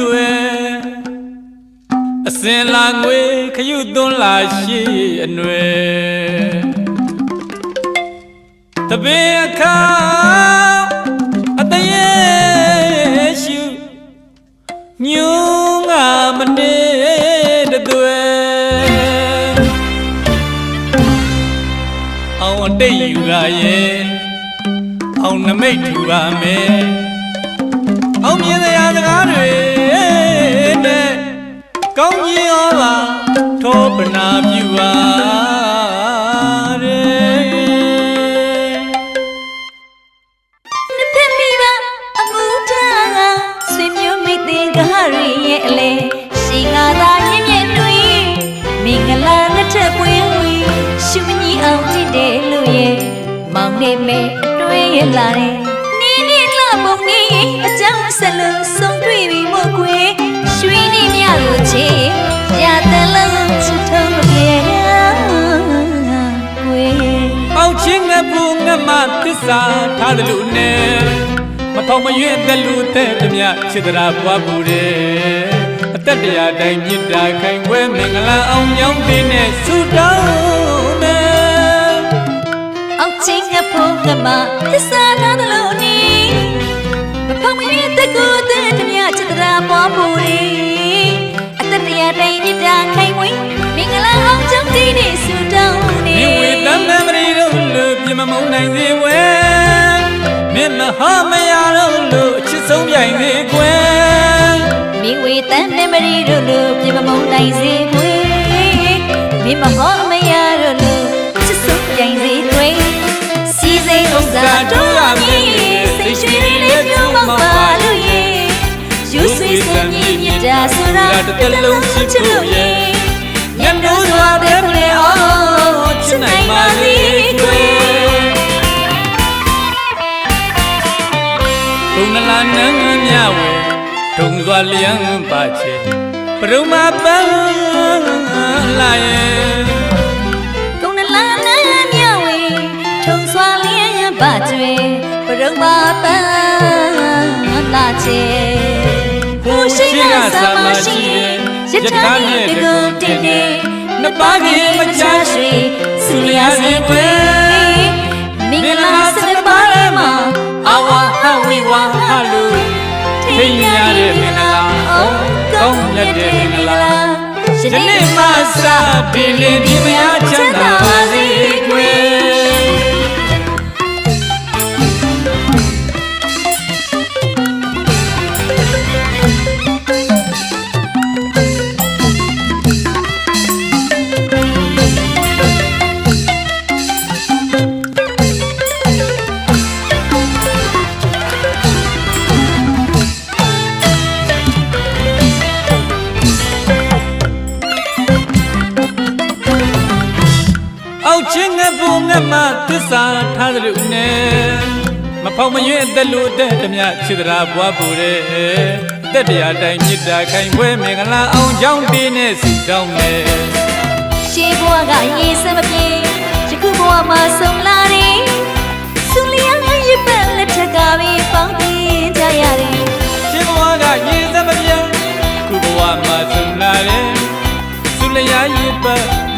တွေ့အစင်လာငွေခရုသွန်းလာရှိအနွယ်တပင်အခါအတရေရှုညူငါမနေတတွေ့အောင်အတိတ်ယူလာရဲ့အောင်နမိတ်ထူပါမယ် အောင်မြင်ရာစကားတွေနဲ့ကောင်းကြီးရောပါထောပနာပြုပါ ချစ်တရာပွားပူတယ်အသက်တရားတိုင်းမြစ်တာခိုင်ခွဲမင်္ဂလာအောင်ညောင်းတဲ့နဲ့ဆုတောင်းမယ်အောက်ချင်းကဖို့ကမသစ္စာထားသလိုနီမဖောက်မရတဲ့ကိုယ်တဲ့တမြချစ်တရာပွားပူရီအသက်တရားတိုင်းမြစ်တာခိုင်ဝေးမင်္ဂလာအောင်ကြောင့်ဒီနေ့ဆုတောင်းနေမြဝေတမ်းမမရီတို့လို့ပြမမုံနိုင်စေဝဲမြင်မဟာမရတော့လို့အချစ်ဆုံးပြိုင်စေကွယ်မိဝေ တန်နေမရီတို့လို့ပြမမုံနိုင်စေခွေမိမဟောမရတို့လို့ချစ်ဆုံးပြိုင်စေခွေစီစိန်ဥစ္စာတို့အမြင်စိတ်ရွှင်လေးပြုံးမပါလို့ရေယူဆွေးစံမြင့်မြတ်တာဆိုတာတစ်လုံးချစ်လို့ရေညံ့လို့စွာတဲ့လေအော်ချစ်နိုင်ပါစေခွေဒုံနလာနန်းမြဝဲဒုံ စွာလျံပါချေပရုမပန်းလာရဲ့ကုန်းနလာနန်းမြဝေထုံစွာလျက်ပါကျွေပရုံမာပန်းလာချေကိုရှိကသာမရှိရထားနဲ့တကုန်းတင်နေနှစ်ပါးကြီးမချရွှေစူလျာစင်ပွဲမင်္ဂလာစနပါးရဲ့မှာအဝါဟဝီဝါဟလူထိန်ရတဲ့မင်္ဂလာအောင် ကောင်းမြတ်တဲ့မင်္ဂလာယနေ့မှစပြီလေဒီမယာချမ်းသာပါစေကွယ် မဖောက်မရွေ့အသက်လို့အသက်တမြချစ်တရာဘွားပူတဲ့အသက်တရားတိုင်းမြစ်တာခိုင်ခွဲမင်္ဂလာအောင်ကြောင်းတင်းနဲ့စီတောင်းနဲ့ရှေးဘဝကရေးစမပြေယခုဘဝမှာဆုံလာတယ်စူလျာရစ်ပတ်လက်ထက်ကပဲပေါင်းတင်ကြရတယ်ရှင်ဘဝကရေစမပြတ်ခုဘဝမှာဆုံလာတယ်ဆုလျာရည်ပတ်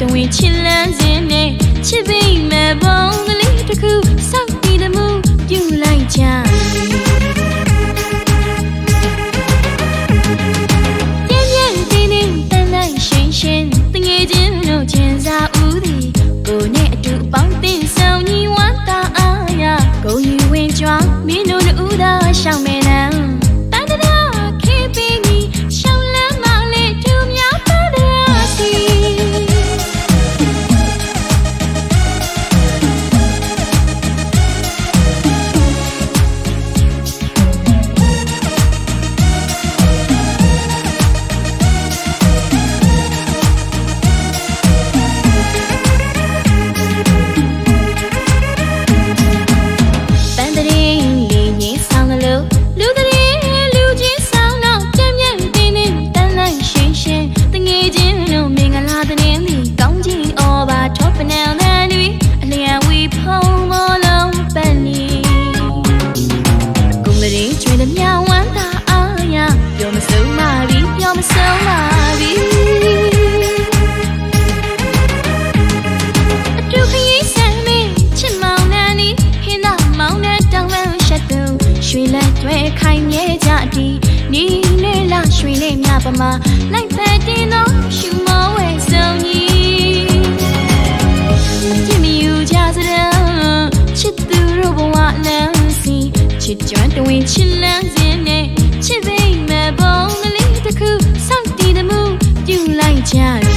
တဝင်းချစ်လန်းစင်းနဲ့ချစ်ပြီးမဲ့ဘော ချစ်ကြွတဝင်ချစ်လန်းစင်းနဲ့ချစ်သိမ့်မဲ့ပုံကလေးတစ်ခုစောင့်တည်တမှုပြုလိုက်ကြ